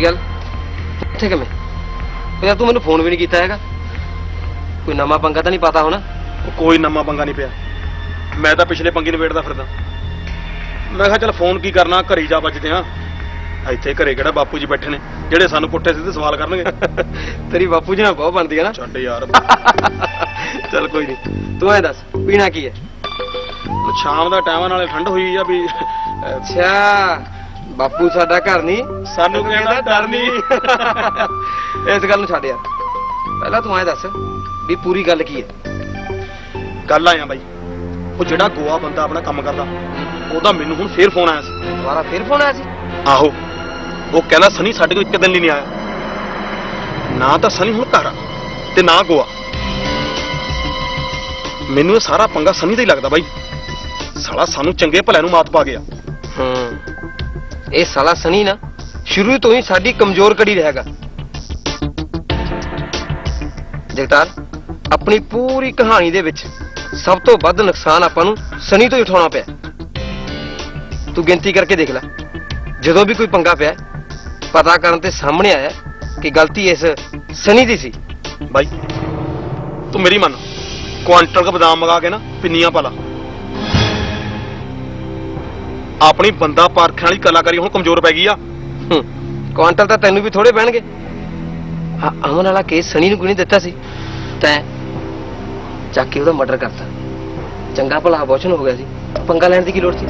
ਕੀ ਗੱਲ? ਇੱਥੇ ਕਿਵੇਂ ਉਹ ਯਾਰ ਤੂੰ ਮੈਨੂੰ ਫੋਨ ਵੀ ਨਹੀਂ ਕੀਤਾ ਹੈਗਾ। ਕੋਈ ਨਵਾਂ ਪੰਗਾ ਤਾਂ ਨਹੀਂ ਪਤਾ ਹੋਣਾ? ਉਹ ਕੋਈ ਨਵਾਂ ਪੰਗਾ ਨਹੀਂ ਪਿਆ। ਮੈਂ ਤਾਂ ਪਿਛਲੇ ਪੰਗੇ ਨਿਬੇੜਦਾ ਫਿਰਦਾ। ਮੈਂ ਕਿਹਾ ਚੱਲ ਫੋਨ ਕੀ ਕਰਨਾ ਘਰੇ ਹੀ ਜਾ ਵੱਜਦੇ ਆ ਇੱਥੇ ਘਰੇ ਕਿਹੜਾ ਬਾਪੂ ਜੀ ਬੈਠੇ ਨੇ ਜਿਹੜੇ ਸਾਨੂੰ ਪੁੱਠੇ ਸਿੱਧੇ ਸਵਾਲ ਕਰਨਗੇ। ਤੇਰੀ ਬਾਪੂ ਜੀ ਨਾਲ ਬਹੁਤ ਬਣਦੀ ਹੈ ਨਾ। ਛੱਡ ਯਾਰ। ਚੱਲ ਕੋਈ ਨਹੀਂ। ਤੂੰ ਐ ਦੱਸ ਪੀਣਾ ਕੀ ਹੈ? ਸ਼ਾਮ ਦਾ ਟਾਈਮ ਨਾਲੇ ਠੰਡ ਹੋਈ ਆ ਵੀ। ਅੱਛਾ। ਬਾਪੂ ਸਾਡਾ ਘਰ ਨਹੀਂ। ਸਾਨੂੰ ਕਹਿੰਦਾ ਡਰ ਨਹੀਂ। ਇਸ ਗੱਲ ਨੂੰ ਛੱਡ ਯਾਰ। ਪਹਿਲਾਂ ਤੂੰ ਐ ਦੱਸ ਵੀ ਪੂਰੀ ਗੱਲ ਕੀ ਹੈ? ਗੱਲ ਆਇਆ ਬਾਈ। ਉਹ ਜਿਹੜਾ ਗੋਆ ਬੰਦਾ ਆਪਣਾ ਕੰਮ ਕਰਦਾ ਉਹਦਾ ਮੈਨੂੰ ਹੁਣ ਫੇਰ ਫੋਨ ਆਇਆ ਸੀ। ਦੁਬਾਰਾ ਫੇਰ ਫੋਨ ਆਇਆ ਸੀ? ਆਹੋ। ਉਹ ਕਹਿੰਦਾ ਸਨੀ ਸਾਡੇ ਕੋਲ ਇੱਕ ਦਿਨ ਲਈ ਨਹੀਂ ਆਇਆ। ਨਾ ਤਾਂ ਸਨੀ ਹੁਣ ਘਰ ਆ ਤੇ ਨਾ ਗੋਆ। ਮੈਨੂੰ ਇਹ ਸਾਰਾ ਪੰਗਾ ਸਨੀ ਦਾ ਹੀ ਲੱਗਦਾ ਬਾਈ। ਸਾਲਾ ਸਾਨੂੰ ਚੰਗੇ ਭਲਿਆਂ ਨੂੰ ਮਾਤ ਪਾ ਗਿਆ। ਹੂੰ। ਇਹ ਸਾਲਾ ਸਨੀ ਨਾ ਸ਼ੁਰੂ ਤੋਂ ਹੀ ਸਾਡੀ ਕਮਜ਼ੋਰ ਕੜੀ ਰਹੇਗਾ। ਜਗਤਾਰ, ਆਪਣੀ ਪੂਰੀ ਕਹਾਣੀ ਦੇ ਵਿੱਚ ਸਭ ਤੋਂ ਵੱਧ ਨੁਕਸਾਨ ਆਪਾਂ ਨੂੰ ਸਨੀ ਤੋਂ ਹੀ ਉਠਾਉਣਾ ਪਿਆ। ਤੂੰ ਗਿਣਤੀ ਕਰਕੇ ਦੇਖ ਲੈ, ਜਦੋਂ ਵੀ ਕੋਈ ਪੰਗਾ ਪਿਆ, ਪਤਾ ਕਰਨ ਤੇ ਸਾਹਮਣੇ ਆਇਆ ਕਿ ਗਲਤੀ ਇਸ ਸਨੀ ਦੀ ਸੀ। ਬਾਈ, ਤੂੰ ਮੇਰੀ ਮੰਨ। ਕੁਆਂਟਲ ਕ ਬਦਾਮ ਮਗਾ ਕੇ ਨਾ, ਪਿੰਨੀਆਂ ਪਾ ਆਪਣੀ ਬੰਦਾ ਪਾਰਖਣ ਵਾਲੀ ਕਲਾਕਾਰੀ ਹੁਣ ਕਮਜ਼ੋਰ ਪੈ ਗਈ ਆ। ਹੂੰ, ਕੁਆਂਟਲ ਤਾਂ ਤੈਨੂੰ ਵੀ ਥੋੜੇ ਪੈਣਗੇ। ਆ ਅਮਨ ਵਾਲਾ ਕੇਸ ਸਨੀ ਨੂੰ ਕੋਈ ਨਹੀਂ ਦਿੱਤਾ ਸੀ? ਤੈਂ ਚੱਕ ਕੇ ਉਹਦਾ ਮਰਡਰ ਕਰਤਾ। ਚੰਗਾ ਭਲਾ ਅਬੋਰਸ਼ਨ ਹੋ ਗਿਆ ਸੀ। ਪੰਗਾ ਲੈਣ ਦੀ ਕੀ ਲੋੜ ਸੀ?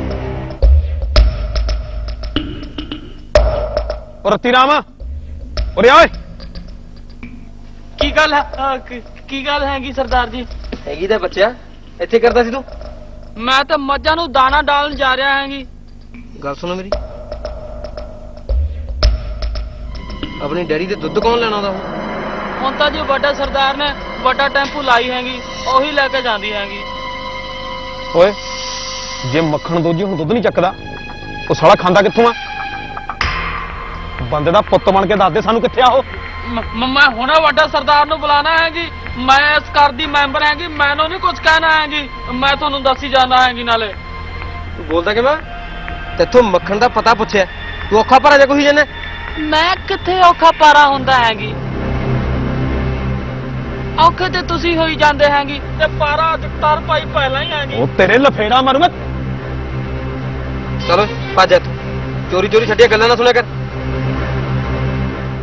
ਔਰ ਰਤੀ ਰਾਮ ਉਰੇ ਓਏ। ਕੀ ਗੱਲ ਹੈ? ਅਹ, ਕੀ- ਕੀ ਗੱਲ ਹੈਗੀ ਸਰਦਾਰ ਜੀ? ਹੈਗੀ ਤਾਂ ਬੱਚਾ ਇੱਥੇ ਕਰਦਾ ਸੀ ਤੂੰ? ਮੈਂ ਤਾਂ ਮੱਝਾਂ ਨੂੰ ਦਾਣਾ ਡਾਲਣ ਜਾ ਰਿਹਾ ਹਾਂਗੀ। ਗੱਲ ਸੁਣੋ ਮੇਰੀ। ਆਪਣੀ ਡੈਰੀ ਦੇ ਦੁੱਧ ਕੌਣ ਲੈਣਾ ਉਹਦਾ ਹੁਣ? ਤਾਂ ਜੀ ਵੱਡਾ ਸਰਦਾਰ ਨੇ ਵੱਡਾ ਟੈਂਪੂ ਲਾਈ ਹੈਗੀ ਉਹੀ ਲੈ ਕੇ ਜਾਂਦੀ ਹੈਗੀ। ਓਏ ਜੇ ਮੱਖਣ ਦੋਜੀ ਹੁਣ ਦੁੱਧ ਨਹੀਂ ਚੱਕਦਾ ਉਹ ਸਾਲਾ ਖਾਂਦਾ ਕਿੱਥੋਂ ਆ? ਬੰਦੇ ਦਾ ਪੁੱਤ ਬਣ ਕੇ ਦੱਸ ਦੇ ਸਾਨੂੰ ਕਿੱਥੇ ਆ ਉਹ। ਮ- ਮ- ਮੈਂ ਹੁਣੇ ਵੱਡਾ ਸਰਦਾਰ ਨੂੰ ਬੁਲਾਣਾ ਹੈਗੀ ਮੈਂ ਇਸ ਘਰ ਦੀ ਮੈਂਬਰ ਹੈਗੀ ਮੈਨੂੰ ਨਹੀਂ ਕੁਝ ਕਹਿਣਾ ਹੈਗੀ ਮੈਂ ਤੁਹਾਨੂੰ ਦੱਸੀ ਜਾਣਾ ਹੈਗੀ ਨਾਲੇ। ਤੂੰ ਬੋਲਦਾ ਕਿਵੇਂ? ਤੇਥੋਂ ਮੱਖਣ ਦਾ ਪਤਾ ਪੁੱਛਿਆ। ਤੂੰ ਔਖਾ ਭਰਾ ਜਾ ਕੋਈ ਜਨੇ ਮੈਂ ਕਿੱਥੇ ਔਖਾ ਪਾਰਾ ਹੁੰਦਾ ਹੈਗੀ? ਔਖੇ ਤੇ ਤੁਸੀਂ ਹੋਈ ਜਾਂਦੇ ਹੈਗੀ ਤੇ ਪਾਰਾ ਜਗਤਾਰ ਭਾਈ ਪਹਿਲਾਂ ਹੀ ਹੈਗੀ। ਉਹ ਤੇਰੇ ਲਫੇੜਾ ਮਾਰੂ ਮੈਂ ਚਲੋ ਭੱਜ ਇੱਥੋਂ ਚੋਰੀ ਚੋਰੀ ਛੱਡੀਆਂ ਗੱਲਾਂ ਨਾ ਸੁਣਿਆ ਕਰ।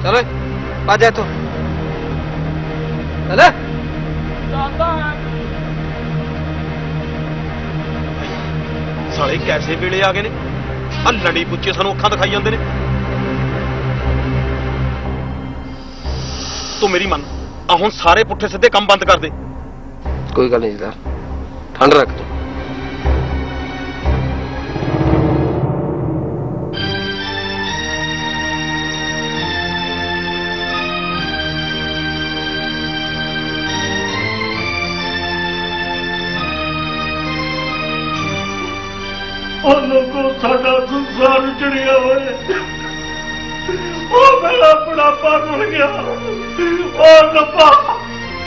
ਚਲੋ ਭੱਜ ਇੱਥੋਂ ਚੱਲ ਜਾਂਦਾ ਹੈਗੀ ਸਾਲੇ ਕੈਸੇ ਵੇਲੇ ਆ ਗਏ ਨੇ? ਆ ਲੜੀ ਪੁੱਛੇ ਸਾਨੂੰ ਅੱਖਾਂ ਦਿਖਾਈ ਜਾਂਦੇ ਨੇ। ਤੂੰ ਮੇਰੀ ਮੰਨ ਆ ਹੁਣ ਸਾਰੇ ਪੁੱਠੇ ਸਿੱਧੇ ਕੰਮ ਬੰਦ ਕਰ ਦੇ। ਕੋਈ ਗੱਲ ਨਹੀਂ ਜਦਾਰ, ਠੰਡ ਰੱਖ ਤੂੰ। ਉਹ ਲੋਕੋ ਸਾਡਾ ਸੰਸਾਰ ਚੜਿਆ ਹੋਇਆ ਉਹ ਮੇਰਾ ਬੁਢਾਪਾ ਰੁੜ ਗਿਆ। ਉਹ ਲੱਭਾ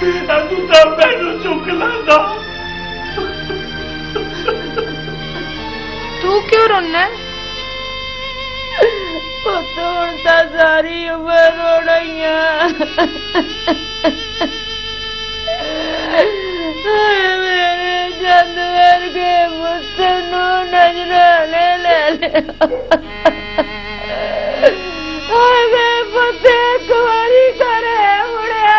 ਤੂੰ ਤਾਂ ਮੈਨੂੰ ਚੁੱਕ ਲੈਂਦਾ। ਤੂੰ ਕਿਉਂ ਰੋਣਾ ਪੁੱਤ ਹੁਣ ਤਾਂ ਸਾਰੀ ਉਮਰ ਰੋਣੀਆਂ ਲੈ ਲਿਆ। ਹਾਏ ਮੈਂ ਪੁੱਤ ਇੱਕ ਵਾਰੀ ਕਰੇ ਮੁੜਿਆ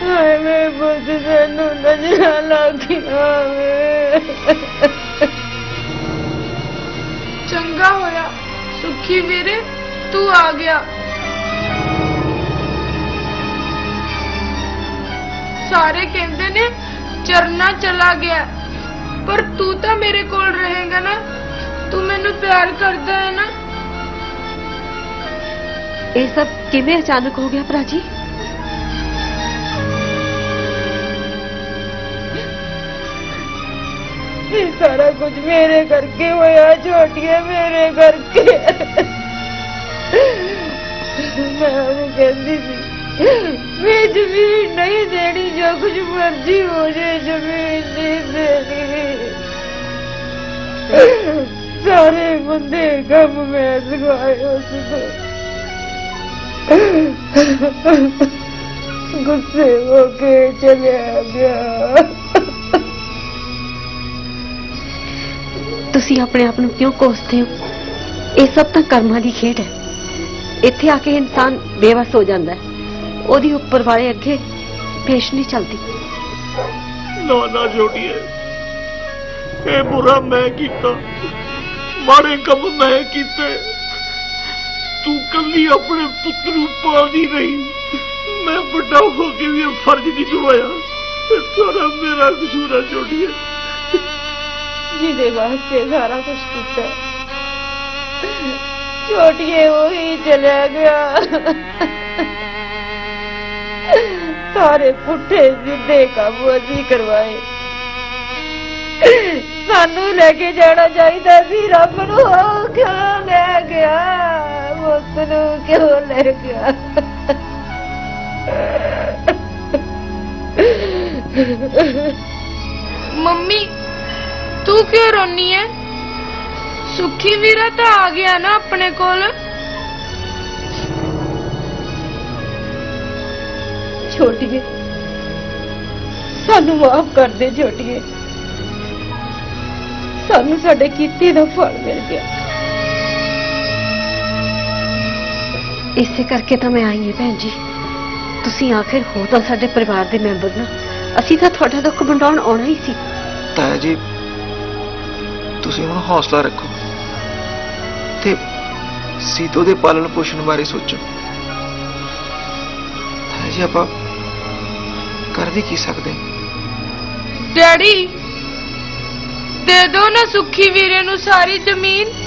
ਗਿਆ ਹਾਏ ਵੇ ਮੇਰੇ ਰੱਬਾ ਮੈਂ ਤਾਂ ਜਮੇ ਹੀ ਲੁੱਟੀ ਗਈ ਮੈਂ ਕਿਸਮਤ ਦੀ ਮਾਰੀ ਆਪ ਬੈਠੀ ਆ ਤੇ ਢਿੱਡ ਦਾ ਜਾਇਆ ਚਲ ਗਿਆ ਹਾਏ ਵੇ ਬੁੱਧ ਸਾਨੂੰ ਨਜ਼ਰ ਲੱਗ ਗਿਆ ਵੇ। ਚੰਗਾ ਸੁਖੀ ਵੀਰੇ ਤੂੰ ਆ ਗਿਆ। ਸਾਰੇ ਕਹਿੰਦੇ ਨੇ ਚਰਨਾ ਚਲਾ ਗਿਆ ਪਰ ਤੂੰ ਤਾਂ ਮੇਰੇ ਕੋਲ ਰਹੇਗਾ ਨਾ। ਤੂੰ ਮੈਨੂੰ ਪਿਆਰ ਕਰਦਾ ਹੈ ਨਾ। ਇਹ ਸਭ ਕਿਵੇਂ ਅਚਾਨਕ ਹੋ ਗਿਆ ਭਰਾ ਜੀ? ਇਹ ਸਾਰਾ ਕੁਝ ਮੇਰੇ ਕਰਕੇ ਹੋਇਆ ਛੋਟੀਏ ਮੇਰੇ ਕਰਕੇ ਮੈਂ ਉਹਨੂੰ ਕਹਿੰਦੀ ਸੀ ਮੈਂ ਜ਼ਮੀਨ ਨਹੀਂ ਦੇਣੀ ਜੋ ਕੁਝ ਮਰਜ਼ੀ ਹੋ ਜਾਏ ਜ਼ਮੀਨ ਨਹੀਂ ਦੇਣੀ ਸਾਰੇ ਬੰਦੇ ਕੰਮ ਮੈਂ ਸਗਾਏ ਉਸ ਗੁੱਸੇ ਹੋ ਕੇ ਚਲਿਆ ਤੁਸੀਂ ਆਪਣੇ ਆਪ ਨੂੰ ਕਿਉਂ ਕੋਸਦੇ ਹੋ? ਇਹ ਸਭ ਤਾਂ ਕਰਮਾਂ ਦੀ ਖੇਡ ਹੈ। ਇੱਥੇ ਆ ਕੇ ਇਨਸਾਨ ਬੇਵਸ ਹੋ ਜਾਂਦਾ ਹੈ। ਉਹਦੀ ਉੱਪਰ ਵਾਲੇ ਅੱਗੇ ਪੇਸ਼ ਨਹੀਂ ਚੱਲਦੀ। ਨਾ ਨਾ ਜੋੜੀਏ, ਇਹ ਬੁਰਾ ਮੈਂ ਕੀਤਾ। ਮਾੜੇ ਕੰਮ ਮੈਂ ਕੀਤੇ। ਤੂੰ ਕੱਲੀ ਆਪਣੇ ਪੁੱਤ ਨੂੰ ਪਾਲਦੀ ਰਹੀ। ਮੈਂ ਵੱਡਾ ਹੋ ਕੇ ਵੀ ਫਰਜ਼ ਨਹੀਂ ਨਿਭਾਇਆ ਸਾਰਾ ਮੇਰਾ ਕਸੂਰ ਹੈ ਜੋੜੀਏ। ਜਿਹਦੇ ਵਾਸਤੇ ਸਾਰਾ ਕੁਝ ਕੀਤਾ। ਛੋਟੀਏ ਉਹੀ ਚਲਿਆ ਗਿਆ। ਸਾਰੇ ਪੁੱਠੇ ਸਿੱਧੇ ਕੰਮ ਅਸੀਂ ਕਰਵਾਏ। ਸਾਨੂੰ ਲੈ ਕੇ ਜਾਣਾ ਚਾਹੀਦਾ ਸੀ, ਰੱਬ ਨੂੰ ਉਹ ਕਿਉਂ ਲੈ ਗਿਆ? ਉਸ ਨੂੰ ਕਿਉਂ ਲੈ ਗਿਆ? ਮੰਮੀ ਤੂੰ ਕਿਉਂ ਰੋਨੀ ਐ? ਸੁਖੀ ਵੀਰਾ ਤਾਂ ਆ ਗਿਆ ਨਾ ਆਪਣੇ ਕੋਲ। ਛੋਟੀਏ, ਸਾਨੂੰ ਮਾਫ ਕਰ ਦੇ ਛੋਟੀਏ। ਸਾਨੂੰ ਸਾਡੇ ਕੀਤੇ ਦਾ ਫਲ ਮਿਲ ਗਿਆ। ਇਸੇ ਕਰਕੇ ਤਾਂ ਮੈਂ ਆਈ ਹਾਂ ਭੈਣ ਜੀ। ਤੁਸੀਂ ਆਖਿਰ ਹੋ ਤਾਂ ਸਾਡੇ ਪਰਿਵਾਰ ਦੇ ਮੈਂਬਰ ਨਾ। ਅਸੀਂ ਤਾਂ ਤੁਹਾਡਾ ਦੁੱਖ ਵੰਡਾਉਣ ਆਉਣਾ ਹੀ ਸੀ। ਤਾਇਆ ਜੀ ਤੁਸੀਂ ਹੁਣ ਹੌਸਲਾ ਰੱਖੋ। ਤੇ ਸੀਤੋ ਦੇ ਪਾਲਣ ਪੋਸ਼ਣ ਬਾਰੇ ਸੋਚੋ। ਤਾਇਆ ਜੀ ਆਪਾਂ ਕਰ ਵੀ ਕੀ ਸਕਦੇ? ਡੈਡੀ, ਦੇ ਦੋ ਨਾ ਸੁਖੀ ਵੀਰੇ ਨੂੰ ਸਾਰੀ ਜ਼ਮੀਨ।